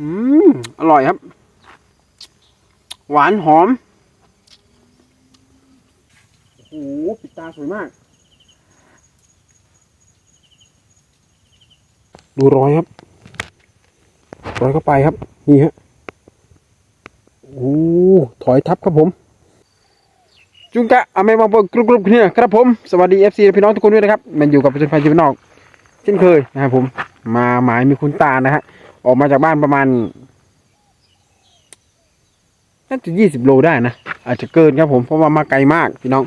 อืมอร่อยครับ หวานหอมโอ้โหปิดตาสวยมาก ดูรอยครับ รอยเข้าไปครับ นี่ฮะโอ้ถอยทับครับผม จุงกะอเมมาเบิกกรุบกรุบเนี่ยครับผม สวัสดีเอฟซีพี่น้องทุกคนด้วยนะครับ มันอยู่กับประชาชนชีวิตนอก เช่นเคยนะครับผม มาหมายมีคุณตานะฮะ ออกมาจากบ้านประมาณน่าจะยี่สิบโลได้นะ อาจจะเกินครับผมเพราะว่ามาไกลมากพี่น้อง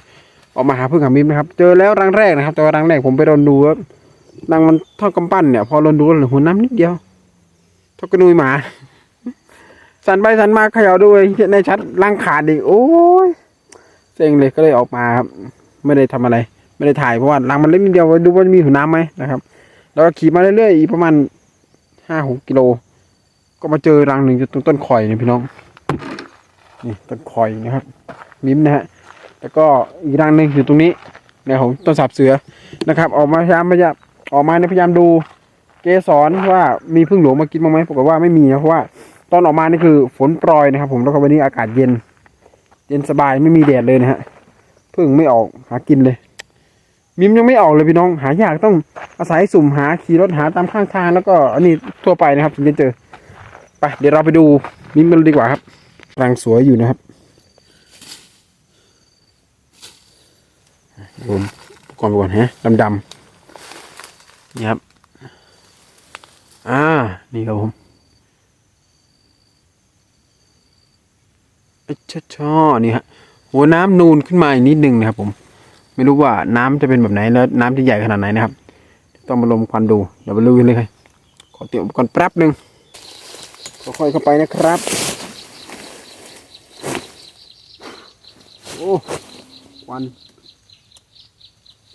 ออกมาหาพึ่งหามิมนะครับ เจอแล้วรังแรกนะครับ แต่ว่ารังแรกผมไปรนดูครับรังมันเท่ากำปั้นเนี่ยพอรนดูแล้วเหลือหัวน้ำนิดเดียวเท่ากระนุยหมา สันไปสันมาเขย่าด้วยในชัดรังขาดอีกโอ้ยเซ็งเลยก็เลยออกมาครับ ไม่ได้ทำอะไร ไม่ได้ถ่ายเพราะว่ารังมันเล็กนิดเดียวดูว่ามีหัวน้ำไหมนะครับ แล้วก็ขี่มาเรื่อยๆอีกประมาณ ห้าหกกิโล ก็มาเจอรังหนึ่งอยู่ตรงต้นข่อยนี่พี่น้อง นี่ต้นข่อยนะครับมิ้มนะฮะ แล้วก็อีกรังหนึ่งอยู่ตรงนี้ในของต้นสับเสือนะครับ ออกมาพยายามพยายามออกมาเนี่ยพยายามดูเกสรว่ามีพึ่งหลวงมากินบ้างไหมปรากฏว่าไม่มีนะเพราะว่าตอนออกมานี่คือฝนโปรยนะครับ ผมแล้วก็วันนี้อากาศเย็น เย็นสบายไม่มีแดดเลยนะฮะพึ่งไม่ออกหากินเลย มิมยังไม่ออกเลยพี่น้อง หายากต้องอาศัยสุ่มหาขี่รถหาตามข้างทางแล้วก็อันนี้ทั่วไปนะครับถึงจะเจอไปเดี๋ยวเราไปดูมิมกันดีกว่าครับรังสวยอยู่นะครับผมก่อนไปก่อนฮะดำดำนี่ครับ อ่า นี่ครับผมอ้ยช่อชอนี่ฮะหัวน้ำนูนขึ้นมาอีกนิดนึงนะครับผม ไม่รู้ว่าน้ำจะเป็นแบบไหนแล้วน้ำจะใหญ่ขนาดไหนนะครับ ต้องมาลมควันดูเดี๋ยวไปลุยกันเลยครับขอเตรียมอุปกรณ์แป๊บหนึ่งค่อยๆเข้าไปนะครับ โอ้ควัน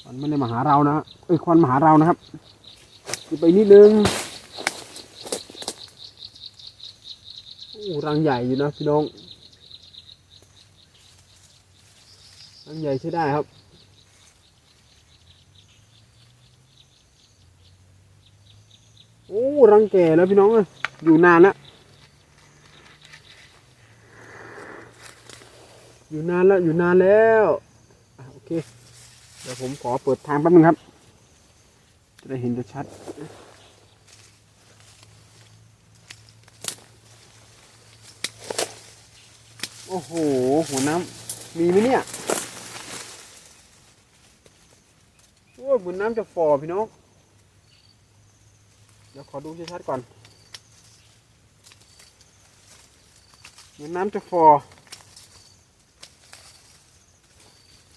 ควันไม่ได้มาหาเรานะเอ้ยควันมาหาเรานะครับขึ้นไปนิดนึงโอ้รังใหญ่อยู่นะพี่น้องรังใหญ่ใช้ได้ครับ โอ้ รังแก่แล้วพี่น้องอยู่นานแล้วอยู่นานแล้วอยู่นานแล้วโอเค เดี๋ยวผมขอเปิดทางแป๊บนึงครับ จะได้เห็นจะชัดโอ้โห หัวน้ำมีไหมเนี่ย โอ้ยเหมือนน้ำจะฝ่อพี่น้อง ดี๋ยวขอดูชัดๆก่อนเหมือนน้ำจะฟอ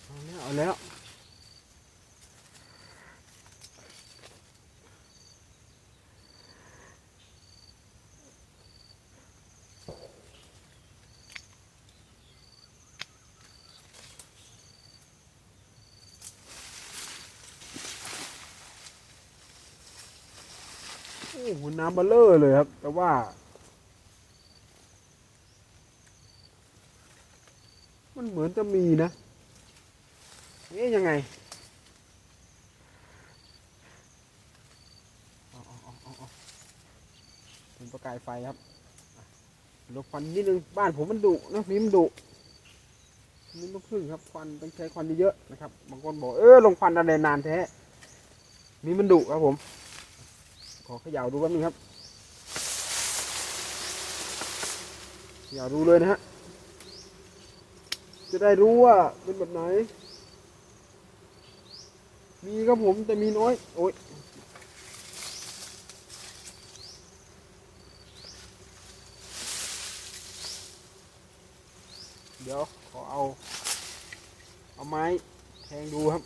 เอาแล้วเอาแล้ว โอ้โหน้ำเบลเลอร์เลยครับ แต่ว่า มันเหมือนจะมีนะเอ๊ะยังไงเป็นประกายไฟครับลดควันนิดนึง บ้านผมมันดุนะมีมันดุมีลูกพึ่งครับควันต้องใช้ควันเยอะๆนะครับ บางคนบอกเออลงควันอะไรนานแท้มีมันดุครับผม อเขย่าดูแป๊บนึงครับเขย่าดูเลยนะฮะ จะได้รู้ว่าเป็นแบบไหน มีครับผมแต่มีน้อย โอ้ยเดี๋ยวขอเอา เอาไม้แทงดูครับ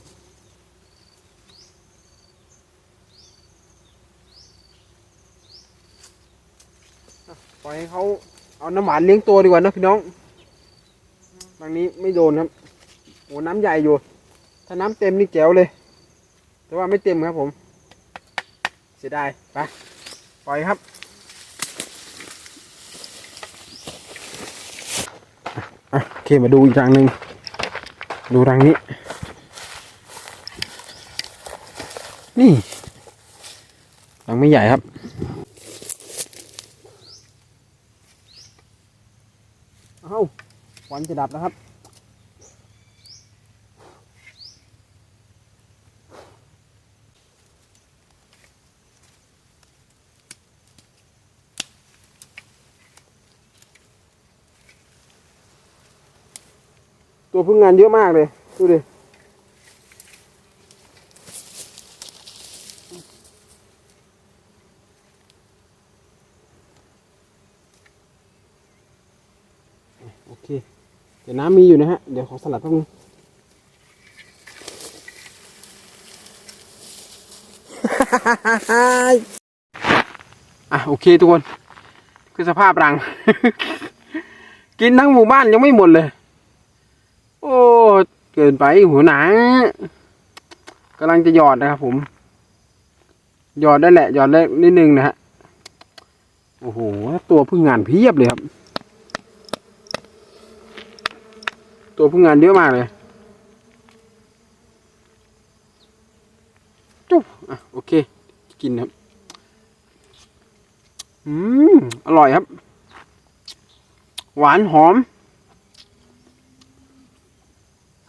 ปล่อยให้เขาเอาน้ำหวานเลี้ยงตัวดีกว่านะพี่น้องบางนี้ไม่โดนครับโอ้น้ำใหญ่อยู่ ถ้าน้ำเต็มนี่แจ๋วเลย แต่ว่าไม่เต็มครับผม เสียดายไปปล่อยครับโอเคมาดูอีกรังหนึ่งดูรังนี้ นี่รังไม่ใหญ่ครับ ค วันจะดับแล้วครับ ตัวพึ่งงานเยอะมากเลย ดูดิโอเค เดี๋ยวน้ำมีอยู่นะฮะ เดี๋ยวขอสลัดแป๊บนึงอะโอเคทุกคน คือสภาพรัง กินทั้งหมู่บ้านยังไม่หมดเลย โอ้เกินไปหัวหนากำลังจะหยอดนะครับผม หยอดได้แหละ หยอดได้นิดนึงนะฮะ โอ้โห ตัวพึ่งงานเพียบเลยครับ ตัวพึ่งงานเยอะมากเลยจุ๊บอะโอเค กินครับ อืม อร่อยครับ หวานหอม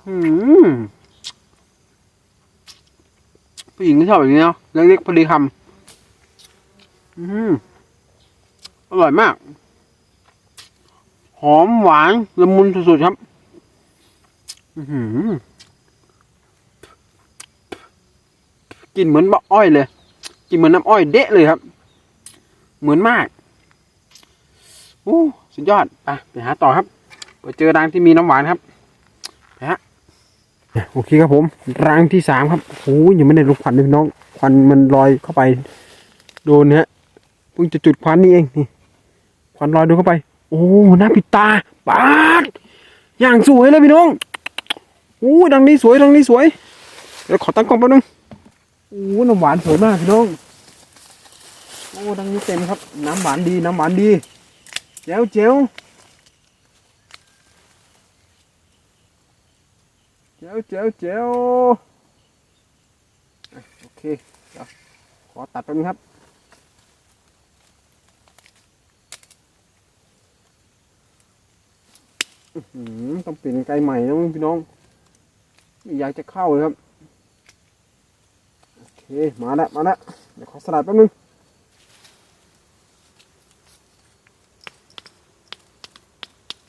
อืมผู้หญิงก็ชอบแบบนี้เนาะเล็กๆพอดีคำอืมอร่อยมาก หอมหวานละมุนสุดๆครับอือหือ กินเหมือนบะอ้อยเลย กินเหมือนน้ำอ้อยเดะเลยครับ เหมือนมากโอ้สุดยอดไปไปหาต่อครับไปเจอรังที่มีน้ำหวานครับไปฮะโอเคครับผมรังที่สามครับโอ้ยยังไม่ได้ลุกควันเลยพี่น้องควันมันลอยเข้าไป โดนเนี่ยเพิ่งจะจุดควันนี่เองนี่ควันลอยโดนเข้าไป โอ้หน้าปิดตาปาดอย่างสวยเลยพี่น้อง อู้ดังนี้สวยดังนี้สวย เดี๋ยวขอตั้งกล้องแป๊บนึงโอ้น้ำหวานสวยมากพี่น้อง โอ้ดังนี้เต็มครับ น้ำหวานดีน้ำหวานดีเจ๋วเจ๋วเจ๋วเจ๋วเจ๋วโอเคเดี๋ยวขอตัดแป๊บนึงครับอื้อหือต้องเปลี่ยนไกลใหม่นะพี่น้อง ไม่อยากจะเข้าเลยครับ โอเค มาแล้วมาแล้วเดี๋ยวขอสลัดแป๊บนึง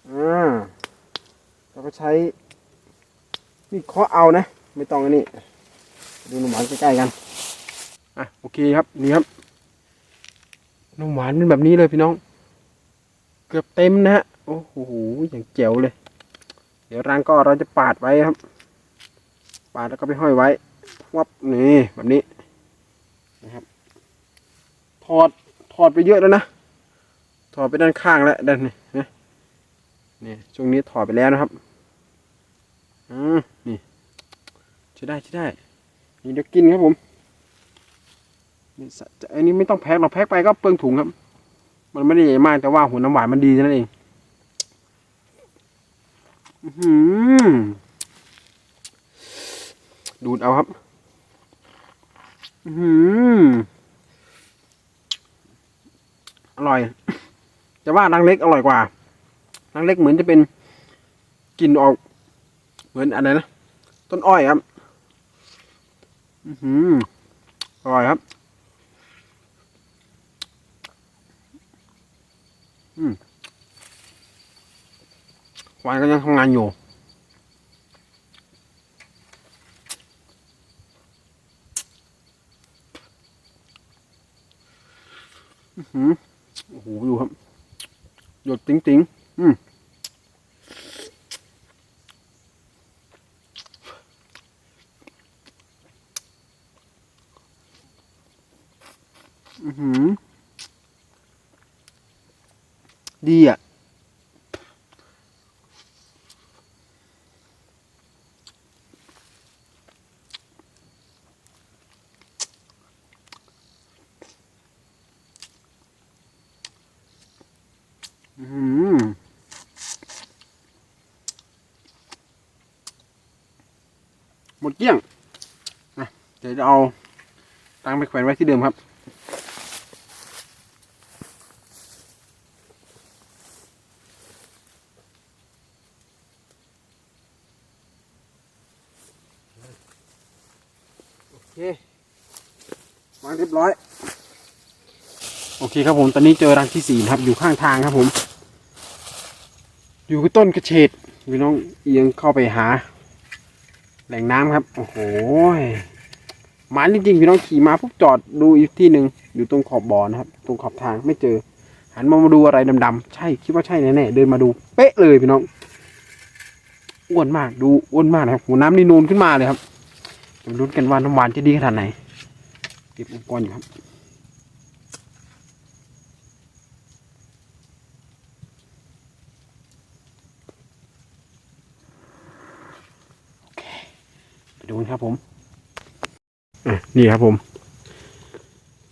อ่าเราก็ใช้มีดเคาะเอานะ ไม่ต้องอันนี้ ดูนมหวานใกล้ๆกัน อะ โอเคครับ นี่ครับนมหวานเป็นแบบนี้เลยพี่น้อง เกือบเต็มนะฮะ โอ้โห อย่างเจ๋วเลย เดี๋ยวรังก็เราจะปาดไว้ครับ ปาดแล้วก็ไปห้อยไว้วับนี่แบบนี้นะครับ ถอดถอดไปเยอะแล้วนะ ถอดไปด้านข้างแล้วด้านนี้นะนี่ช่วงนี้ถอดไปแล้วนะครับอืมนี่ใช้ได้ใช้ได้นี่เดี๋ยวกินครับผมนี่อันนี้ไม่ต้องแพ็คเราแพ็คไปก็เปลืองถุงครับ มันไม่ได้ใหญ่มากแต่ว่าหัวน้ำหวานมันดีนั่นเอง อื้อหือ ดูดเอาครับอือหือร่อย แต่ว่ารังเล็กอร่อยกว่ารังเล็กเหมือนจะเป็นกลิ่นออก เหมือนอะไรนะต้นอ้อยครับ อือหืออร่อยครับ อืมควายก็ยังทำงานอยู่ อือหือ โอ้โหดูครับ หยดติ๋งติ๋งอืมอือหือดีอะ หมดเกลี้ยงนะเดี๋ยวเอาตังไปแขวนไว้ที่เดิมครับโอเควางเรียบร้อย โอเคครับผมตอนนี้เจอรังที่สี่ครับอยู่ข้างทางครับผม อยู่กับต้นกระเฉดพี่น้องเอียงเข้าไปหา แหล่งน้ำครับ โอ้โหหมาจริงๆพี่น้องขี่มาปุ๊บจอดดูอีกที่หนึ่งอยู่ตรงขอบบ่อนะครับ ตรงขอบทางไม่เจอ หันมามาดูอะไรดำๆใช่คิดว่าใช่แน่ๆเดินมาดูเป๊ะเลยพี่น้องอ้วนมากดูอ้วนมากนะครับหัวน้ำนี่นูนขึ้นมาเลยครับจะมาลุ้นกันว่าน้ำหวานจะดีขนาดไหนเก็บอุปกรณ์อยู่ครับโอเคไป ดูกันครับผมอะนี่ครับผม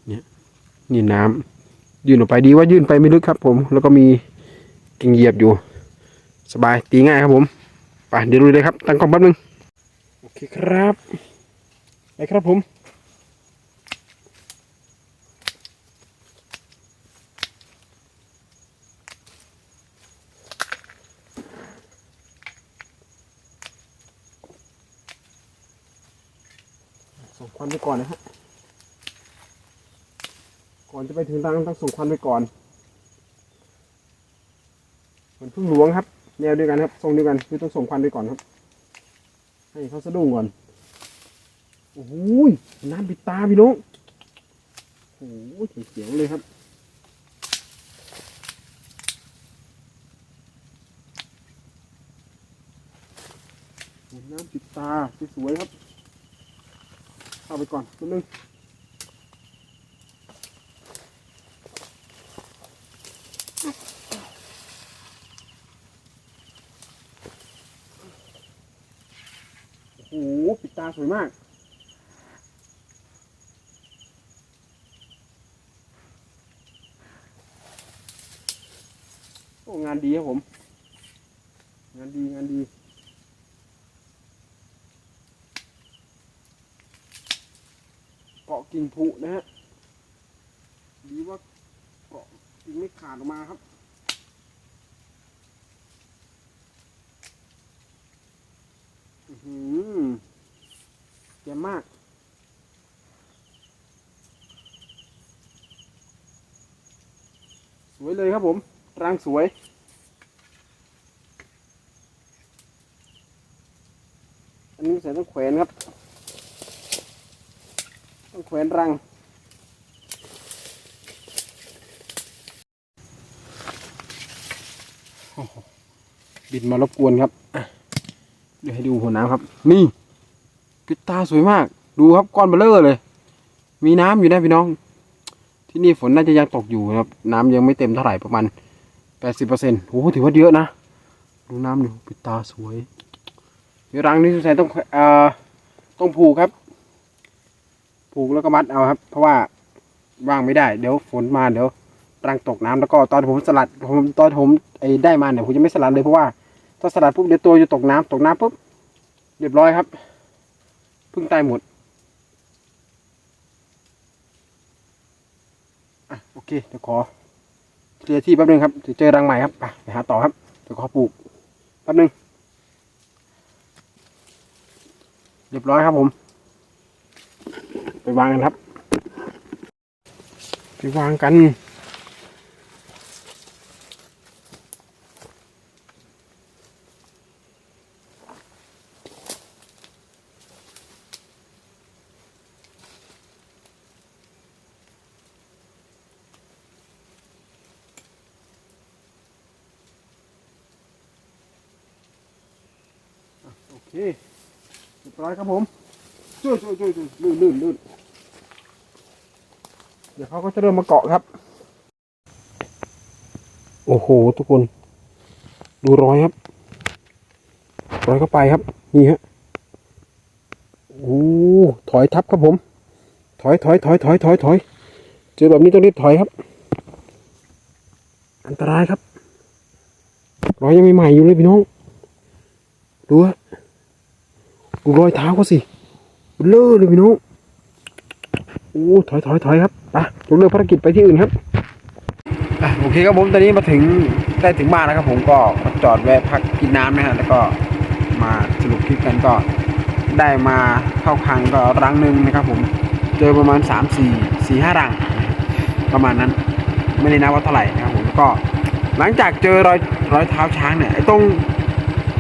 เนี่ยนี่น้ำยื่นออกไปดีว่ายื่นไปไม่ลึกครับ ผม แล้วก็มีกิ่งเหยียบอยู่ สบายตีง่ายครับผมไปเดี๋ยวดูเลยครับ ตั้งกล้องแป๊บนึงโอเคครับไปครับผมส่งควันไป ก่อนนะฮะ ก่อนจะไปถึงรังต้องส่งควันไปก่อนเหมือนพึ่งหลวงครับ แนวเดียวกันครับ ทรงเดียวกันคือต้องส่งควันไปก่อนครับ ให้เขาสะดุ้งก่อน โอ้โหยน้ำปิดตาพี่น้อง โอ้โหเขียวเลยครับน้ำปิดตาสวยครับ เข้าไปก่อนนิดนึงโอ้โหปิดตาสวยมากโอ้งานดีครับผม งานดี งานดี เกิ่งผุนะฮะดีว่าเกาะกิ่งไม่ขาดออกมาครับอือหือเยี่ยมมาก สวยเลยครับผมรังสวยอันนี้ใส่ต้องแขวนครับ ต้องแขวนรัง บินมารบกวนครับ เดี๋ยวให้ดูหัวน้ำครับ นี่ปิตาสวยมาก ดูครับก้อนเบลเลอร์เลย มีน้ำอยู่นะพี่น้อง ที่นี่ฝนน่าจะยังตกอยู่นะครับ น้ำยังไม่เต็มเท่าไหร่ประมาณแปดสิบเปอร์เซ็นต์โอ้ถือว่าเยอะนะ ดูน้ำดูปิตาสวยเดี๋ยวรังนี้สงสัยต้องเอ่อต้องผูกครับ ผูกแล้วก็มัดเอาครับ เพราะว่าว่างไม่ได้ เดี๋ยวฝนมาเดี๋ยวรังตกน้ำแล้วก็ตอนผมสลัดผมตอนผมไอ้ได้มาเนี่ยผมจะไม่สลัดเลยเพราะว่าถ้าสลัดปุ๊บเดี๋ยวตัวจะตกน้ำตกน้ำปุ๊บเรียบร้อยครับพึ่งตายหมดอะโอเคเดี๋ยวขอเคลียร์ที่แป๊บนึงครับเดี๋ยวเจอรังใหม่ครับไปไปหาต่อครับเดี๋ยวขอปลูกแป๊บนึงเรียบร้อยครับผม ไปวางกันครับ ไปวางกันโอเคเรียบร้อยครับผมช่วยช่วยช่วยช่วยลื่นลื่นลื่น เดี๋ยวเขาก็จะเริ่มมาเกาะครับ โอ้โห ทุกคน ดูรอยครับ รอยเข้าไปครับ นี่ฮะโอ้ถอยทับครับผม ถอยถอยถอยถอยถอยถอยเจอแบบนี้ต้องรีบถอยครับ อันตรายครับ รอยยังไม่ใหม่อยู่เลยพี่น้อง ดูฮะดูรอยเท้าเขาสิเบลอเลยพี่น้อง โอ้ถอยถอยถอยครับไปยกเลิกภารกิจไปที่อื่นครับโอเคครับผมตอนนี้มาถึงได้ถึงบ้านแล้วครับผมก็มาจอดแวะพักกินน้ำนะฮะแล้วก็มาสรุปคลิปกันก็ได้มาเข้าคังก็รังหนึ่งนะครับผมเจอประมาณสามสี่สี่ห้ารัง ประมาณนั้นไม่ได้นับว่าเท่าไหร่นะครับผมก็หลังจากเจอรอยรอยเท้าช้างเนี่ยไอ้ตรง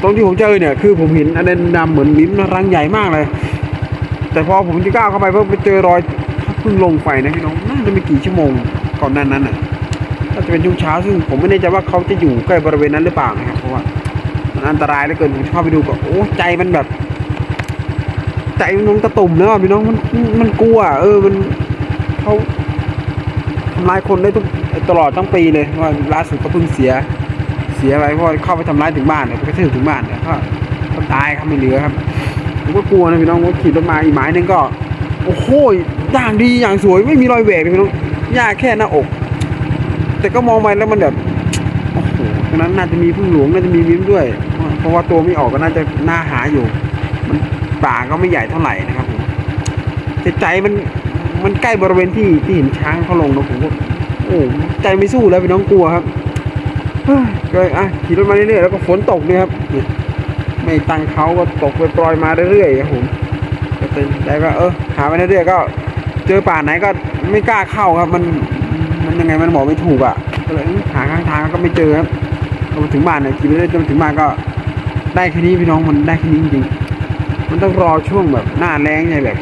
ตรงที่ผมเจอเนี่ยคือผมเห็นอันนั้นดำเหมือนลิ้นรังใหญ่มากเลย แต่พอผมจะก้าวเข้าไปเพิ่มไปเจอรอย พิ่งลงไฟนะพี่น้องน่าจะไม่กี่ชั่วโมงก่อนหนั้นนั้นน่ะน่าจะเป็นช่วงเช้าซึ่งผมไม่แน่ใจว่าเขาจะอยู่ใกล้บริเวณนั้นหรือเปล่านะครับเพราะว่ามันอันตรายเหลือเกินผมเข้าไปดูก็โอ้ใจมันแบบ ใจมันงตะตุ่มแล้วอะพี่น้องมันมันกลัว เออมันเขาทำร้ายคนได้ทุกตลอดทั้งปีเลยว่าล่าสุดก็เพิ่งเสีย เสียไปเพราะเข้าไปทำร้ายถึงบ้านเนี่ยไปกระทืบถึงบ้านเนี่ยก็ก็ตายครับไม่เหลือครับผมก็กลัวนะพี่น้องผมขี่รถมาอีกหมายนึงก็ โอ้โห อย่างดีอย่างสวยไม่มีรอยแหวกเลยพี่น้องยากแค่หน้าอก แต่ก็มองไปแล้วมันแบบโอ้โหตรงนั้นน่าจะมีพึ่งหลวงน่าจะมีมิ้มด้วย เพราะว่าตัวไม่ออกก็น่าจะน่าหาอยู่ มันป่าก็ไม่ใหญ่เท่าไหร่นะครับผมแต่ใจมันมันใกล้บริเวณที่ที่เห็นช้างเขาลงนะผมก็โอ้ใจไม่สู้แล้วพี่น้องกลัวครับเฮ้ยก็อะขี่รถมาเรื่อยๆแล้วก็ฝนตกด้วยครับไม่ตั้งเขาก็ตกไปปล่อยมาเรื่อยๆครับผมก็เป็นแต่ก็เออหาไปเรื่อยๆก็ เจอป่าไหนก็ไม่กล้าเข้าครับ มันมันยังไงมันบอกไม่ถูกอะก็เลยหาข้างทางก็ไม่เจอครับพอถึงบ้านเนี่ยขี่ไปเรื่อยจนถึงบ้านก็ได้แค่นี้พี่น้องมันได้แค่นี้จริงๆมันต้องรอช่วงแบบหน้าแรงไงแบบ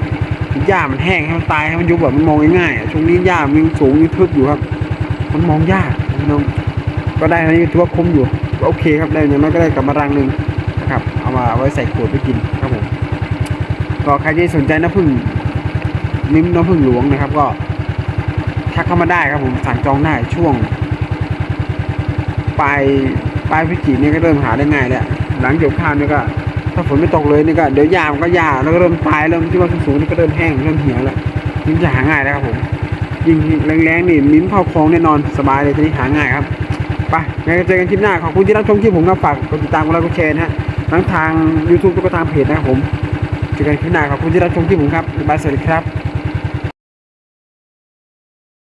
หญ้ามันแห้งให้มันตายให้มันยุบแบบมันมองง่ายๆช่วงนี้หญ้ามันสูงยังทึบอยู่ครับ มันมองยากพี่น้องก็ได้เท่นี้ถือว่าคุ้มอยู่ก็โอเคครับได้อย่างน้อยก็ได้กลับมารังหนึ่งนะครับ เอามาไว้ใส่ขวดไปกินครับผมก็ใครที่สนใจน้ำผึ้ง นิ้มน้ำผึ้งหลวงนะครับ ก็ทักเข้ามาได้ครับผมสั่งจองได้ช่วงปลายปลายพฤศจิกเนี่ก็เริ่มหาได้ง่ายแล้วหลังเกี่ยวข้าวนี่ก็ ถ้าฝนไม่ตกเลยนี่ก็เดี๋ยวยามก็หญ้าแล้วก็เริ่มตายเริ่มที่ว่าสูงๆนี่ก็เริ่มแห้งเริ่มเหี่ยวแล้วยิ่งจะหาง่ายแล้วครับผมยิ่งแรงๆนี่มิ้มเข้าคลองแน่นอนสบายเลยทีนี้หาง่ายครับไปงั้นก็เจอกันคลิปหน้าขอบคุณที่รับชมคลิปผมครับฝากกดติดตามกดไลค์กดแชร์นะฮะทั้งทาง YouTube แล้วก็ทางเพจนะครับผมเจอกันคลิปหน้าขอบคุณที่รับชมคลิปผมครับบ๊ายบายสวัสดีครับ